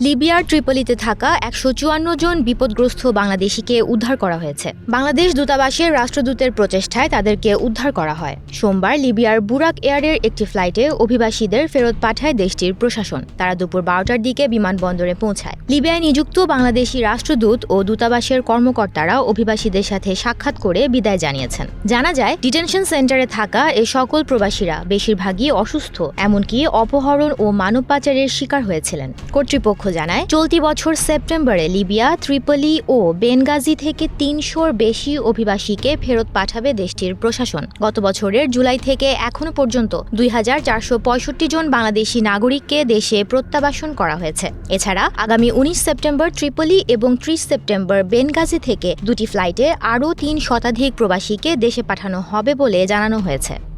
লিবিয়ার ট্রিপলিতে থাকা একশো চুয়ান্ন জন বিপদগ্রস্ত বাংলাদেশিকে উদ্ধার করা হয়েছে। বাংলাদেশ দূতাবাসের রাষ্ট্রদূতের প্রচেষ্টায় তাদেরকে উদ্ধার করা হয়। সোমবার লিবিয়ার বুরাক এয়ারের একটি ফ্লাইটে অভিবাসীদের ফেরত পাঠায় দেশটির প্রশাসন। তারা দুপুর বারোটার দিকে বিমানবন্দরে পৌঁছায়। লিবিয়ায় নিযুক্ত বাংলাদেশি রাষ্ট্রদূত ও দূতাবাসের কর্মকর্তারা অভিবাসীদের সাথে সাক্ষাৎ করে বিদায় জানিয়েছেন। জানা যায়, ডিটেনশন সেন্টারে থাকা এ সকল প্রবাসীরা বেশিরভাগই অসুস্থ, এমনকি অপহরণ ও মানব পাচারের শিকার হয়েছিলেন। কর্তৃপক্ষ জানায়, চলতি বছর সেপ্টেম্বরে লিবিয়া, ত্রিপলি ও বেনগাজি থেকে তিনশোর বেশি অভিবাসীকে ফেরত পাঠাবে দেশটির প্রশাসন। গত বছরের জুলাই থেকে এখনও পর্যন্ত দুই হাজার চারশো পঁয়ষট্টি জন বাংলাদেশি নাগরিককে দেশে প্রত্যাবাসন করা হয়েছে। এছাড়া আগামী উনিশ সেপ্টেম্বর ত্রিপলি এবং ত্রিশ সেপ্টেম্বর বেনগাজি থেকে দুটি ফ্লাইটে আরও তিন শতাধিক প্রবাসীকে দেশে পাঠানো হবে বলে জানানো হয়েছে।